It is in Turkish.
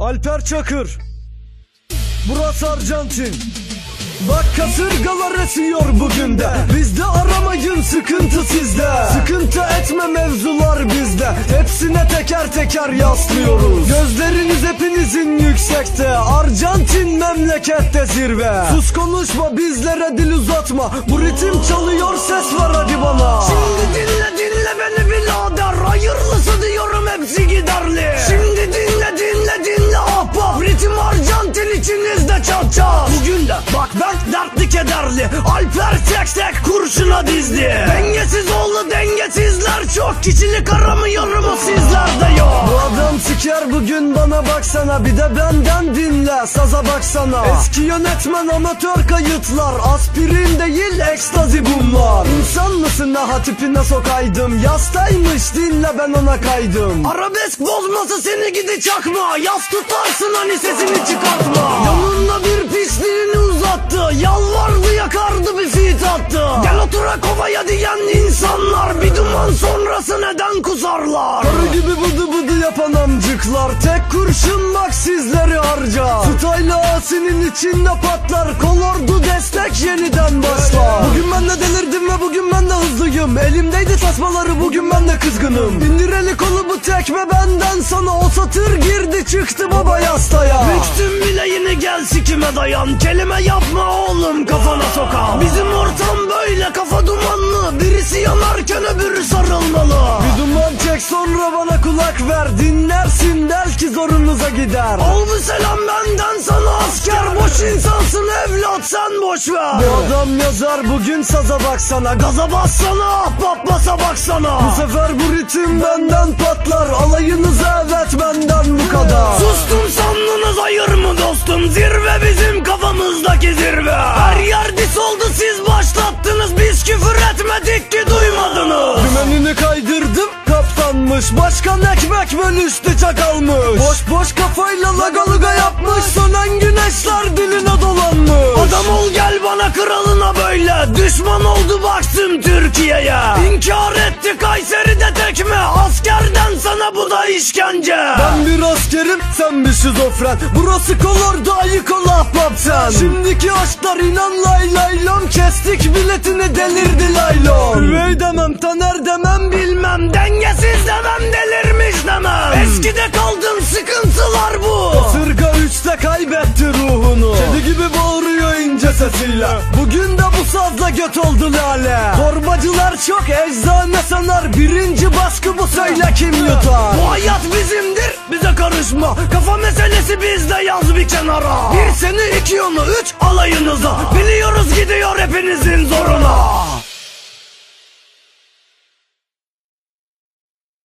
Alper Çakır. Burası Arjantin. Bak kasırgalar esiyor bugün de. Bizde aramayın sıkıntı sizde. Sıkıntı etme mevzular bizde. Hepsine teker teker yaslıyoruz. Gözleriniz hepinizin yüksekte. Arjantin memlekette zirve. Sus konuşma bizlere dil uzatma. Bu ritim çalıyor ses ver hadi bana. Şimdi dinle dinle çat çat Bugün de bak ben dertli kederli. Alper tek tek kurşuna dizdi. Dengesiz oldu dengesizler. Çok Kişilik aramıyorum o sizlerde yok. Bu adam siker bugün bana baksana. Bir de benden dinle saza baksana. Eski yönetmen amatör kayıtlar. Aspirin değil ekstazi bunlar. İnsan mısın ha tipine sokaydım? Yastaymış dinle ben ona kaydım. Arabesk bozması seni gidi çakma. Yaz tutarsın hani sesini çıkartma diyen insanlar Bir duman sonrası neden kusarlar Karı gibi bıdı bıdı yapan amcıklar Tek kurşun bak sizleri harca. Tutayla asinin içinde patlar Kolordu destek yeniden başlar. Bugün ben de delirdim ve bugün ben de hızlıyım. Elimdeydi tasmaları bugün ben de kızgınım. İndir eli bu tekme benden sana O satır girdi çıktı baba yastaya Büktüm bileğini gel sikime dayan. Kelime yapma oğlum kafana sokan. Bizim ortam böyle kafa dumanlı. Birisi yanarken öbürü sarılmalı. Bir duman çek sonra bana kulak ver. Dinlersin belki zorunuza gider. Al bu selam benden sana asker. Boş insansın evlat sen boş ver. Bu adam yazar bugün saza baksana. Gaza bassana ahbap basa baksana. Bu sefer bu ritim benden patlar. Alayınıza evet benden bu kadar. Sustum sandınız hayır mı dostum? Zirve bizim kafamızdaki zirve. Her yer dis oldu siz başlattınız. Biz küfür etmedik ki duymadınız. Dümenini kaydırdım kaptanmış. Başkan ekmek bölüştü çakalmış. Boş boş kafayla lagaluga yapmış Düşman oldu baksın Türkiye'ye. İnkar etti Kayseri'de tekme. Askerden sana bu da işkence. Ben bir askerim sen bir şizofren. Burası kolordu ayık ol ahbap sen Şimdiki aşklar inan lay lay lom. Kestik biletini delirdi laylon Üvey demem taner demem. Bilmem dengesiz demem delirmiş demem. Eskide kaldın sıkıntılar bu. Sırga üçte kaybetti ruhunu sesiyle Bugün de bu sazla göt oldu lale. Torbacılar çok eczane sanar. Birinci baskı bu söyle kim yutar? Bu hayat bizimdir. Bize karışma. Kafa meselesi bizde yaz bir kenara. Bir seni iki onu üç alayınıza. Biliyoruz gidiyor hepinizin zoruna